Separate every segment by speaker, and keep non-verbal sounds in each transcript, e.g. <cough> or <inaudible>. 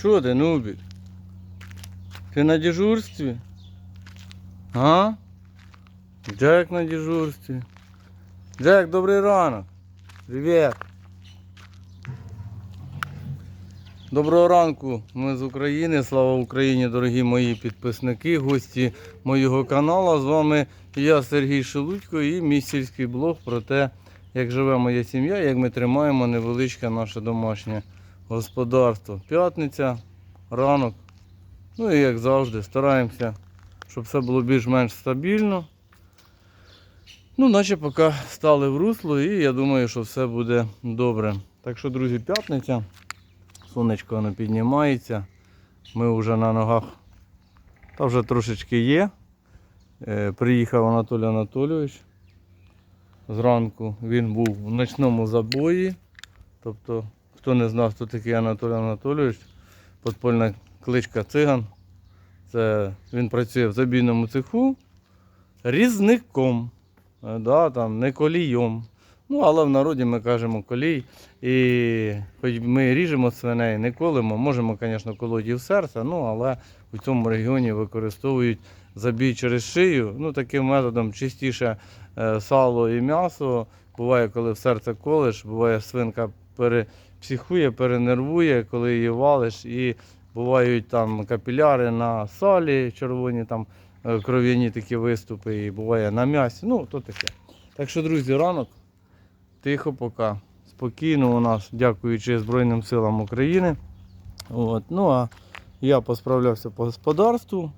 Speaker 1: Що ти, Нубік? Ти на дежурстві? А? Джек на дежурстві. Джек, добрий ранок. Привет. Доброго ранку, ми з України. Слава Україні, дорогі мої підписники, гості моєго каналу. З вами я, Сергій Шелудько, і мій сільський блог про те, як живе моя сім'я, як ми тримаємо невеличке наше домашнє господарство. П'ятниця, ранок. Ну і як завжди, стараємося, щоб все було більш-менш стабільно. Ну, наче поки стали в русло і я думаю, що все буде добре. Так що, друзі, п'ятниця. Сонечко воно піднімається. Ми вже на ногах та вже трошечки є. Е, приїхав Анатолій Анатолійович. Зранку він був в ночному забої. Тобто Хто не знав, хто такий Анатолій Анатолійович, подпольна кличка циган. Це Він працює в забійному цеху різником, е, да, там, не колієм. Ну, але в народі ми кажемо колій. І хоч ми ріжемо свиней, не колимо, можемо, звісно, колоді в серце, ну, але у цьому регіоні використовують забій через шию. Ну, Таким методом чистіше е, сало і м'ясо. Буває, коли в серце колиш, буває свинка пере психує, перенервує, коли її валиш. І бувають там капіляри на салі, червоні там е, кров'яні такі виступи, і буває на м'ясі. Ну, то таке. Так що, друзі, ранок. Тихо, поки, Спокійно у нас, дякуючи Збройним силам України. От. Ну а я посправлявся по господарству.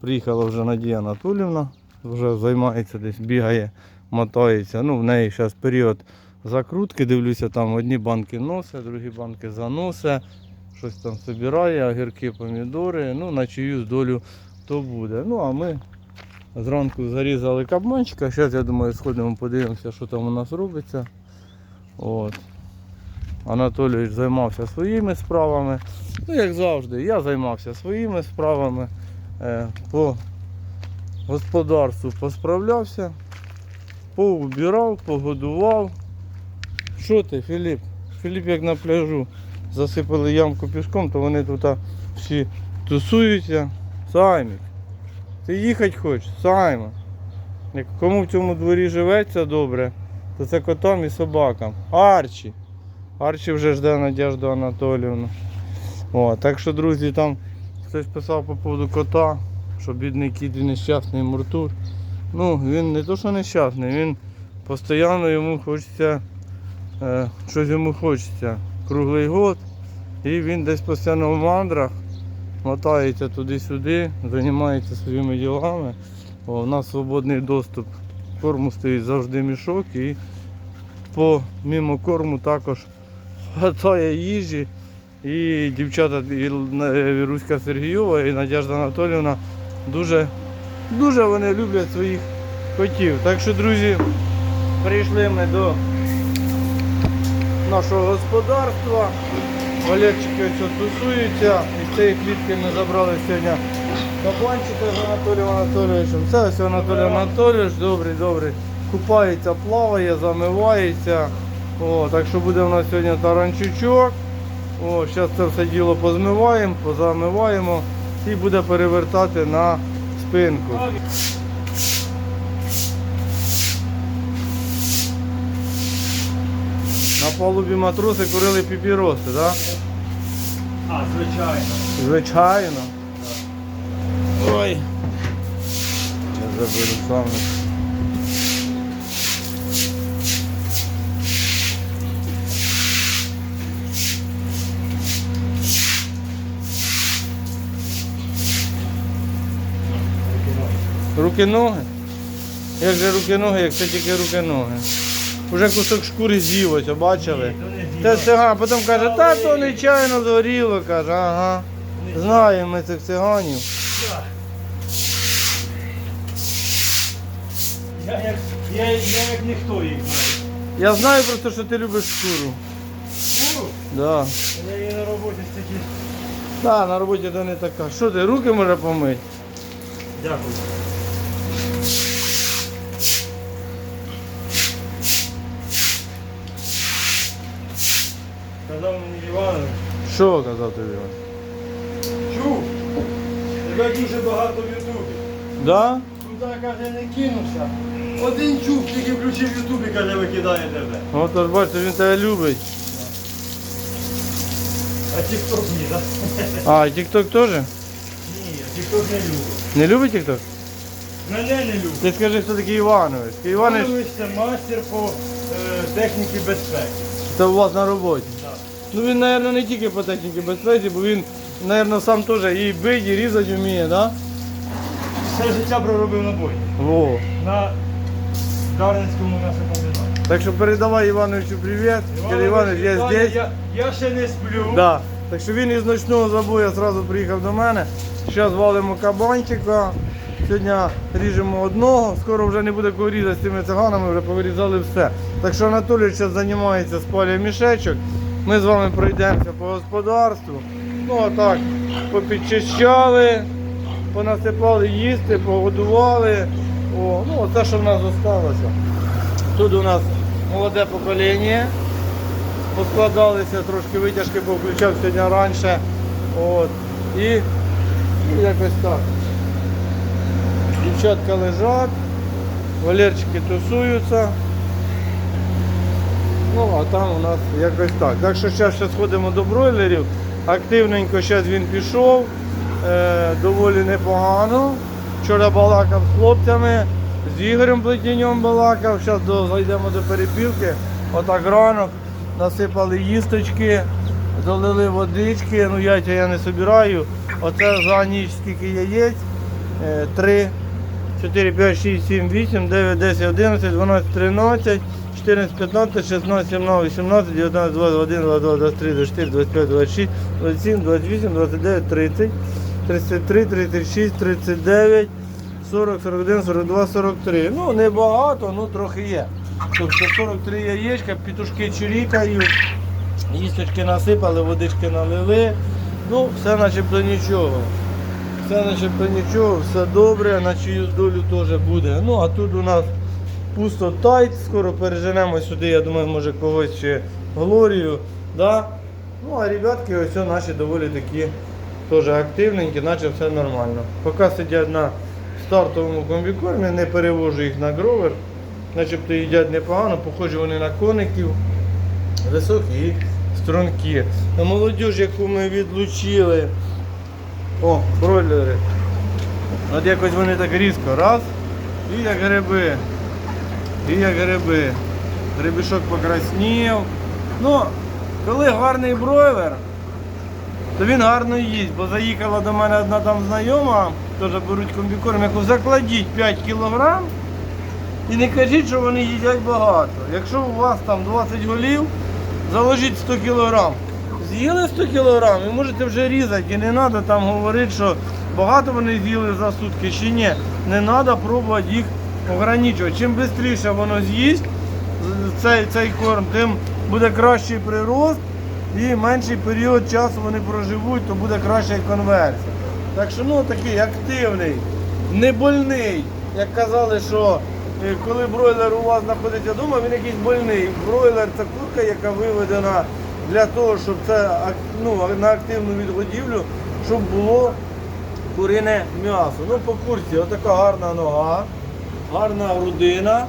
Speaker 1: Приїхала вже Надія Анатолівна, вже займається десь, бігає, мотається. Ну, В неї зараз період закрутки, дивлюся, там одні банки носять, другі банки заносять, щось там збирає, огірки, помідори, ну на чиюсь долю то буде. Ну а ми зранку зарізали кабанчика, зараз я думаю сходимо, подивимося, що там у нас робиться. От. Анатолійович займався своїми справами. Ну, як завжди, я займався своїми справами. Е, по господарству посправлявся, поубирав, погодував. Що ти, Філіп? Філіп як на пляжу засипали ямку піском, то вони тут всі тусуються. Саймік. Ти їхати хочеш? Саймон. Кому в цьому дворі живеться добре, то це котам і собакам. Арчі. Арчі вже жде Надежду Анатоліївну. О, Так що, друзі, там хтось писав по поводу кота, що бідний кіт і нещасний муртур. Ну, він не то, що нещасний, він постійно йому хочеться. Е, щось йому хочеться круглий год. І він десь постійно в мандрах мотається туди-сюди, займається своїми ділами. О, У нас свободний доступ. Корму стоїть завжди мішок і по мимо корму також хватає <laughs> їжі. І дівчата і е, Руська Сергійова і Надяжда Анатоліївна дуже дуже вони люблять своїх котів. Так що, друзі, прийшли ми до нашого господарства. Валерчики ось тусуються. І цієї клітки ми забрали сьогодні капанчика з Анатолієм Анатолійовичем. Це ось Анатолій Анатолійович, добрий, добрий. Купається, плаває, замивається. О, Так що буде у нас сьогодні таранчучок. О, Зараз це все діло позмиваємо, позамиваємо і буде перевертати на спинку. На палубі матроси курили піпіроси, так?
Speaker 2: А, звичайно.
Speaker 1: Звичайно. Ой. Я заберу сам. Руки ноги? Як же руки ноги, як це тільки руки ноги? Уже кусок шкури з'їлося, бачили? Це циган, потім каже, та то нечайно згоріло, каже, ага. Знаємо ми цих циганів.
Speaker 2: Я як, ніхто їх знаю.
Speaker 1: Я знаю просто, що ти любиш шкуру. Шкуру? Да.
Speaker 2: Я її на роботі стільки.
Speaker 1: Так, на роботі то не така. Що ти, руки може помити?
Speaker 2: Дякую. Казав мені Іванович.
Speaker 1: Що казав тобі Іван?
Speaker 2: Чув. Тебе дуже багато в Ютубі. Да? Ну, Куди, каже, не кинувся. Один чув, тільки включив Ютуб і каже, викидає тебе.
Speaker 1: От аж бачиш, він тебе любить.
Speaker 2: А тікток ні, так?
Speaker 1: А, і TikTok теж?
Speaker 2: Ні, тік-ток не любить.
Speaker 1: Не любить тікток?
Speaker 2: Мене не любить.
Speaker 1: Ти скажи, хто такий Іванович.
Speaker 2: Іванович, Іванович це мастер по е, техніці безпеки.
Speaker 1: це у вас на роботі. Ну він, мабуть, не тільки по техніці безпеці, бо він, мабуть, сам теж і бить, і різати вміє, да?
Speaker 2: Все життя проробив на бой. Во. На Дарницькому м'ясокомбінаті.
Speaker 1: Так що передавай Івановичу привіт. Іван Іванович, я здесь. Я,
Speaker 2: я ще не сплю.
Speaker 1: Да. Так що він із ночного забою одразу приїхав до мене. Зараз валимо кабанчика. Сьогодні ріжемо одного, скоро вже не буде кого різати з цими циганами, вже повирізали все. Так що Анатолій зараз займається з спалює мішечок. Ми з вами пройдемося по господарству. Ну а так, попідчищали, понасипали їсти, погодували. О, ну Оце, що в нас залишилося. Тут у нас молоде покоління. Поскладалися, трошки витяжки повключав сьогодні раніше. От. І ну, якось так. Дівчатка лежать, валерчики тусуються. Ну, а там у нас якось так. Так що зараз сходимо до бройлерів. Активненько зараз він пішов, е, доволі непогано. Вчора балакав з хлопцями, з Ігорем Плетіньом балакав, зараз зайдемо до перепілки. Отак ранок насипали їсточки, долили водички, ну яйця я не збираю. Оце за ніч скільки яєць, е, три. 4, 5, 6, 7, 8, 9, 10, 11, 12, 13, 14, 15, 16, 17, 18, 19, 20, 21, 22, 23, 24, 25, 26, 27, 28, 29, 30, 33, 36, 39, 40, 41, 42, 43. Ну, не багато, ну трохи є. Тобто 43 яєчка, пітушки чирікають, їсточки насипали, водички налили. Ну, все начебто нічого. Все начебто нічого, все добре, на чиюсь долю теж буде. Ну, а тут у нас пусто тайт, скоро переженемо сюди, я думаю, може когось ще Глорію. Да? Ну а ребятки ось наші доволі такі теж активненькі, наче все нормально. Поки сидять на стартовому комбікормі, не перевожу їх на гровер, начебто їдять непогано, похожі вони на коників, високі і стрункі. Молодіж, яку ми відлучили. О, бройлери. От якось вони так різко. Раз. І як гриби. І як гриби. Грибішок покраснів. Ну, коли гарний бройлер, то він гарно їсть, бо заїхала до мене одна там знайома, теж беруть комбікорм, яку закладіть 5 кілограм і не кажіть, що вони їдять багато. Якщо у вас там 20 голів, заложіть 100 кілограм з'їли 100 кілограм і можете вже різати. І не треба там говорити, що багато вони з'їли за сутки чи ні. Не треба пробувати їх ограничувати. Чим швидше воно з'їсть, цей цей корм, тим буде кращий прирост і менший період часу вони проживуть, то буде краща конверсія. Так що ну такий активний, не больний. Як казали, що е, коли бройлер у вас знаходиться вдома, він якийсь больний. Бройлер це курка, яка виведена для того, щоб це ну, на активну відгодівлю, щоб було куріне м'ясо. Ну, по курці, отака гарна нога, гарна грудина,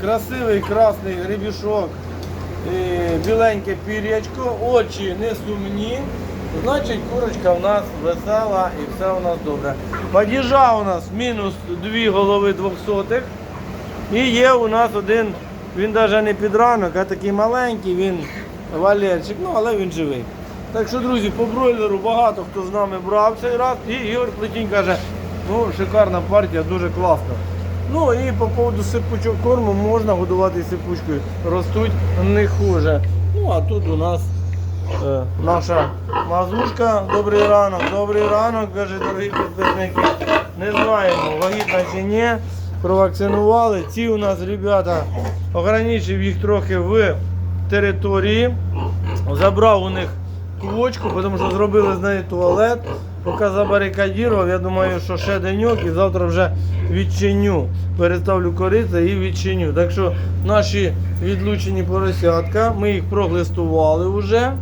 Speaker 1: красивий красний грибішок, е, біленьке пір'ячко, очі не сумні. Значить, курочка в нас весела і все у нас добре. Падіжа у нас мінус дві голови двохсотих. І є у нас один, він навіть не під ранок, а такий маленький. він Валерчик, ну але він живий. Так що, друзі, по бройлеру багато хто з нами брав цей раз. І Ігор Плетінь каже, ну шикарна партія, дуже класна. Ну і по поводу сипучок корму можна годувати сипучкою. Ростуть не хуже. Ну а тут у нас е, наша мазушка. Добрий ранок, добрий ранок, каже, дорогі підписники. Не знаємо, вагітна чи ні. Провакцинували. Ці у нас, ребята, ограничив їх трохи в території, забрав у них квочку, тому що зробили з неї туалет. Поки забарикадірував, я думаю, що ще деньок і завтра вже відчиню. Переставлю корице і відчиню. Так що наші відлучені поросятка, ми їх проглистували вже.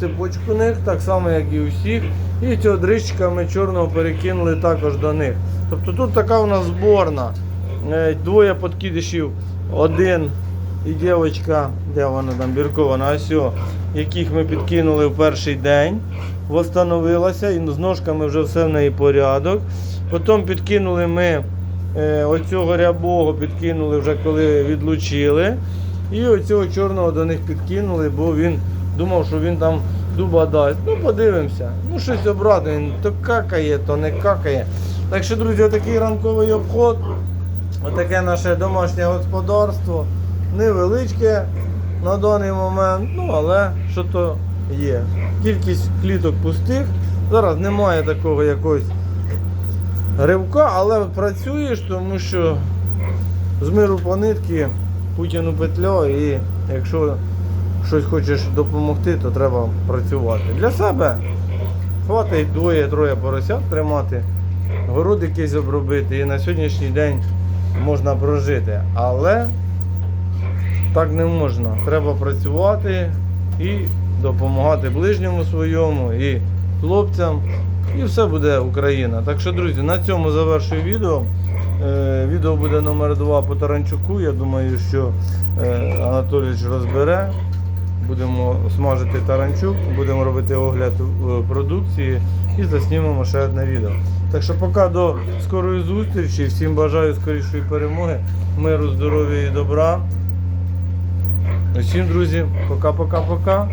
Speaker 1: Цепочку них, так само, як і усіх. І цього дрищика ми чорного перекинули також до них. Тобто тут така у нас зборна. Е, двоє подкидишів, один і дівчинка, де вона там біркована, ось, яких ми підкинули в перший день, встановилася і з ножками вже все в неї порядок. Потім підкинули ми е, оцього рябого, підкинули вже коли відлучили. І оцього чорного до них підкинули, бо він думав, що він там дуба дасть. Ну, подивимося. Ну, щось обрати, він то какає, то не какає. Так що, друзі, отакий ранковий обход, отаке наше домашнє господарство невеличке на даний момент, ну але що то є. Кількість кліток пустих. Зараз немає такого якогось ривка, але працюєш, тому що з миру по нитки путіну петля і якщо щось хочеш допомогти, то треба працювати. Для себе хватить двоє-троє поросят тримати, город якийсь обробити і на сьогоднішній день можна прожити. Але так не можна. Треба працювати і допомагати ближньому своєму і хлопцям. І все буде Україна. Так що, друзі, на цьому завершую відео. Е, відео буде номер 2 по Таранчуку. Я думаю, що е, Анатолійович розбере. Будемо смажити таранчук, будемо робити огляд е, продукції і заснімемо ще одне відео. Так що, поки до скорої зустрічі, всім бажаю скорішої перемоги, миру, здоров'я і добра. Усім ну, друзі, пока-пока-пока.